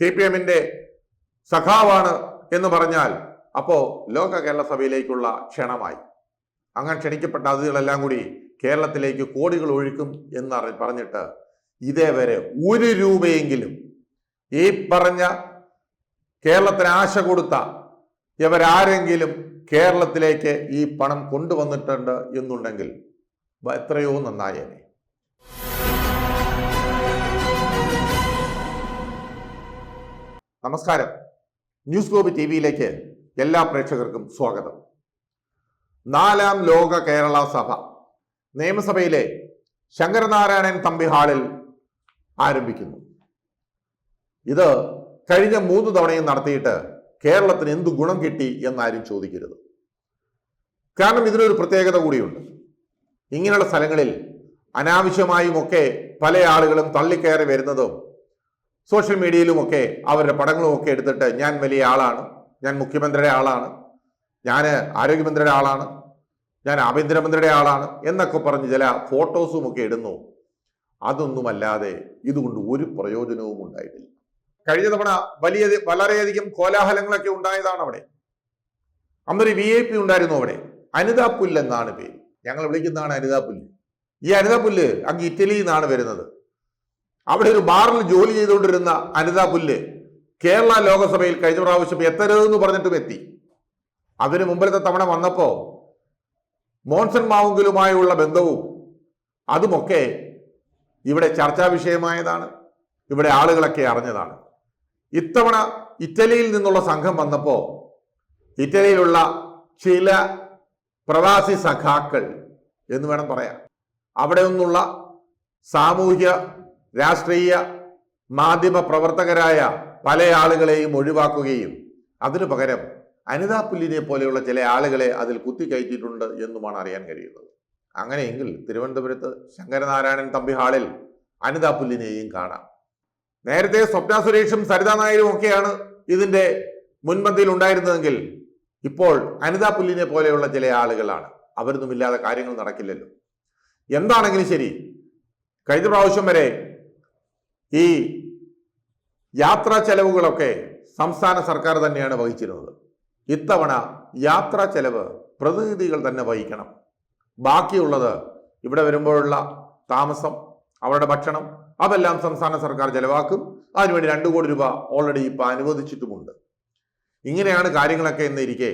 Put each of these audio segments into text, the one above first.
C P എമ്മിന്റെ സഖാവാണ് എന്ന് പറഞ്ഞാൽ അപ്പോ ലോക കേരള സഭയിലേക്കുള്ള ക്ഷണമായി. അങ്ങനെ ക്ഷണിക്കപ്പെട്ട അതിഥികളെല്ലാം കൂടി കേരളത്തിലേക്ക് കോടികൾ ഒഴുക്കും എന്ന് പറഞ്ഞിട്ട് പറഞ്ഞിട്ട് ഇതേവരെ ഒരു രൂപയെങ്കിലും ഈ പറഞ്ഞ കേരളത്തിന് ആശ കൊടുത്ത ഇവരാരെങ്കിലും കേരളത്തിലേക്ക് ഈ പണം കൊണ്ടുവന്നിട്ടുണ്ട് എന്നുണ്ടെങ്കിൽ എത്രയോ നന്നായേനെ. നമസ്കാരം. ന്യൂസ് ഗ്ലോബ് ടി വിയിലേക്ക് എല്ലാ പ്രേക്ഷകർക്കും സ്വാഗതം. നാലാം ലോക കേരള സഭ. നിയമസഭയിലെ ശങ്കരനാരായണൻ തമ്പി ഹാളിൽ ആരംഭിക്കുന്നു. ഇത് കഴിഞ്ഞ മൂന്ന് തവണയും നടത്തിയിട്ട് കേരളത്തിന് എന്ത് ഗുണം കിട്ടി എന്നാരും ചോദിക്കരുത്. കാരണം ഇതിനൊരു പ്രത്യേകത കൂടിയുണ്ട്. ഇങ്ങനെയുള്ള സ്ഥലങ്ങളിൽ അനാവശ്യമായുമൊക്കെ പല ആളുകളും തള്ളിക്കയറി വരുന്നതും സോഷ്യൽ മീഡിയയിലുമൊക്കെ അവരുടെ പടങ്ങളുമൊക്കെ എടുത്തിട്ട് ഞാൻ വലിയ ആളാണ്. ഞാൻ മുഖ്യമന്ത്രിയുടെ ആളാണ്. ഞാൻ ആരോഗ്യമന്ത്രിയുടെ ആളാണ്. ഞാൻ ആഭ്യന്തരമന്ത്രിയുടെ ആളാണ് എന്നൊക്കെ പറഞ്ഞ് ചില ഫോട്ടോസും ഒക്കെ ഇടുന്നു. അതൊന്നുമല്ലാതെ ഇതുകൊണ്ട് ഒരു പ്രയോജനവും ഉണ്ടായിട്ടില്ല. കഴിഞ്ഞ തവണ വലിയ വളരെയധികം കോലാഹലങ്ങളൊക്കെ ഉണ്ടായതാണ് അവിടെ. അന്നൊരു വി ഐ പി ഉണ്ടായിരുന്നു അവിടെ. അനിതാ പുല്ല് എന്നാണ് പേര്. ഞങ്ങൾ വിളിക്കുന്നതാണ് അനിതാ പുല്ല്. ഈ അനിതാ പുല്ല് അങ്ങ് ഇറ്റലിയിൽ നിന്നാണ് വരുന്നത്. അവിടെ ഒരു ബാറിൽ ജോലി ചെയ്തുകൊണ്ടിരുന്ന അനിത പുല്ല് കേരള ലോകസഭയിൽ കഴിഞ്ഞ പ്രാവശ്യം എത്തരുതെന്ന് പറഞ്ഞിട്ടും എത്തി. അതിന് മുമ്പിലത്തെ തവണ വന്നപ്പോ മോൺസൺ മാവുങ്കലുമായുള്ള ബന്ധവും അതുമൊക്കെ ഇവിടെ ചർച്ചാ വിഷയമായതാണ്. ഇവിടെ ആളുകളൊക്കെ അറിഞ്ഞതാണ്. ഇത്തവണ ഇറ്റലിയിൽ നിന്നുള്ള സംഘം വന്നപ്പോ ഇറ്റലിയിലുള്ള ചില പ്രവാസി സഖാക്കൾ എന്ന് വേണം പറയാം അവിടെ നിന്നുള്ള സാമൂഹ്യ രാഷ്ട്രീയ മാധ്യമ പ്രവർത്തകരായ പല ആളുകളെയും ഒഴിവാക്കുകയും അതിനു പകരം അനിതാ പുല്ലിനെ പോലെയുള്ള ചില ആളുകളെ അതിൽ കുത്തിക്കയറ്റിയിട്ടുണ്ട് എന്നുമാണ് അറിയാൻ കഴിയുന്നത്. അങ്ങനെയെങ്കിൽ തിരുവനന്തപുരത്ത് ശങ്കരനാരായണൻ തമ്പി ഹാളിൽ അനിതാ പുല്ലിനെയും കാണാം. നേരത്തെ സ്വപ്ന സുരേഷും സരിതാ നായരും ഒക്കെയാണ് ഇതിന്റെ മുൻപന്തിയിൽ ഉണ്ടായിരുന്നതെങ്കിൽ ഇപ്പോൾ അനിതാ പുല്ലിനെ പോലെയുള്ള ചില ആളുകളാണ്. അവരൊന്നുമില്ലാതെ കാര്യങ്ങൾ നടക്കില്ലല്ലോ. എന്താണെങ്കിലും ശരി കഴിഞ്ഞ പ്രാവശ്യം വരെ ഈ യാത്രാ ചെലവുകളൊക്കെ സംസ്ഥാന സർക്കാർ തന്നെയാണ് വഹിച്ചിരുന്നത്. ഇത്തവണ യാത്രാ ചെലവ് പ്രതിനിധികൾ തന്നെ വഹിക്കണം. ബാക്കിയുള്ളത് ഇവിടെ വരുമ്പോഴുള്ള താമസം അവരുടെ ഭക്ഷണം അതെല്ലാം സംസ്ഥാന സർക്കാർ ചെലവാക്കും. അതിനുവേണ്ടി രണ്ടു കോടി രൂപ ഓൾറെഡി ഇപ്പം അനുവദിച്ചിട്ടുമുണ്ട്. ഇങ്ങനെയാണ് കാര്യങ്ങളൊക്കെ എന്നിരിക്കെ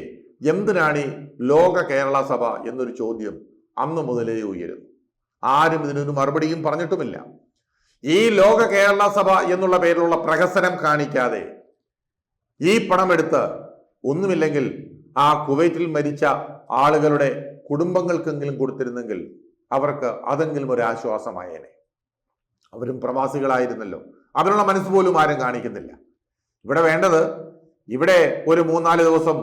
എന്തിനാണ് ഈ ലോക കേരള സഭ എന്നൊരു ചോദ്യം അന്ന് മുതലേ ഉയരുന്നു. ആരും ഇതിനൊരു മറുപടിയും പറഞ്ഞിട്ടുമില്ല. ഈ ലോക കേരള സഭ എന്നുള്ള പേരിലുള്ള പ്രഹസനം കാണിക്കാതെ ഈ പണമെടുത്ത് ഒന്നുമില്ലെങ്കിൽ ആ കുവൈറ്റിൽ മരിച്ച ആളുകളുടെ കുടുംബങ്ങൾക്കെങ്കിലും കൊടുത്തിരുന്നെങ്കിൽ അവർക്ക് അതെങ്കിലും ഒരു ആശ്വാസമായേനെ. അവരും പ്രവാസികളായിരുന്നല്ലോ. അതിനുള്ള മനസ്സ് പോലും ആരും കാണിക്കുന്നില്ല. ഇവിടെ വേണ്ടത് ഇവിടെ ഒരു മൂന്നാൽ ദിവസം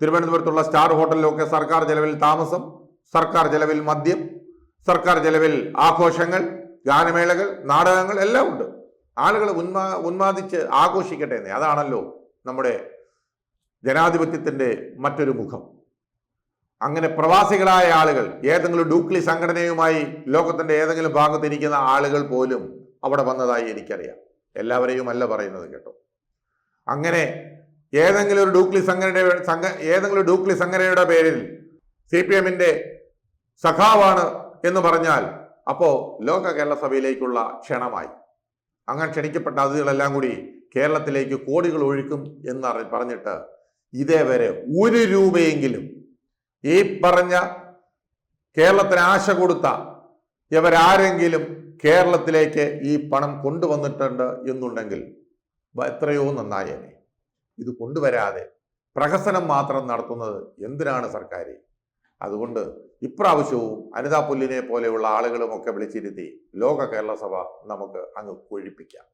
തിരുവനന്തപുരത്തുള്ള സ്റ്റാർ ഹോട്ടലിലൊക്കെ സർക്കാർ ചെലവിൽ താമസം സർക്കാർ ചെലവിൽ മദ്യം സർക്കാർ ചെലവിൽ ആഘോഷങ്ങൾ ഗാനമേളകൾ നാടകങ്ങൾ എല്ലാം ഉണ്ട്. ആളുകൾ ഉന്മാ ഉന്മാദിച്ച് ആഘോഷിക്കട്ടെ എന്നേ. അതാണല്ലോ നമ്മുടെ ജനാധിപത്യത്തിന്റെ മറ്റൊരു മുഖം. അങ്ങനെ പ്രവാസികളായ ആളുകൾ ഏതെങ്കിലും ഡൂക്ലി സംഘടനയുമായി ലോകത്തിന്റെ ഏതെങ്കിലും ഭാഗത്ത് ഇരിക്കുന്ന ആളുകൾ പോലും അവിടെ വന്നതായി എനിക്കറിയാം. എല്ലാവരെയും അല്ല പറയുന്നത് കേട്ടോ. അങ്ങനെ ഏതെങ്കിലും ഒരു ഡൂക്ലി സംഘടനയുടെ സംഘ ഏതെങ്കിലും ഡൂക്ലി സംഘടനയുടെ പേരിൽ സി പി എമ്മിന്റെ സഖാവാണ് എന്ന് പറഞ്ഞാൽ അപ്പോ ലോക കേരള സഭയിലേക്കുള്ള ക്ഷണമായി. അങ്ങനെ ക്ഷണിക്കപ്പെട്ട അതിഥികളെല്ലാം കൂടി കേരളത്തിലേക്ക് കോടികൾ ഒഴുക്കും എന്ന് പറഞ്ഞിട്ട് ഇതേവരെ ഒരു രൂപയെങ്കിലും ഈ പറഞ്ഞ കേരളത്തിന് ആശ കൊടുത്ത ഇവരാരെങ്കിലും കേരളത്തിലേക്ക് ഈ പണം കൊണ്ടുവന്നിട്ടുണ്ട് എന്നുണ്ടെങ്കിൽ എത്രയോ നന്നായേനെ. ഇത് കൊണ്ടുവരാതെ പ്രഹസനം മാത്രം നടത്തുന്നത് എന്തിനാണ് സർക്കാർ അതുകൊണ്ട് ഇപ്രാവശ്യവും അനിതാ പുല്ലിനെ പോലെയുള്ള ആളുകളുമൊക്കെ വിളിച്ചിരുത്തി ലോക കേരള സഭ നമുക്ക് അങ്ങ് കൊഴിപ്പിക്കാം.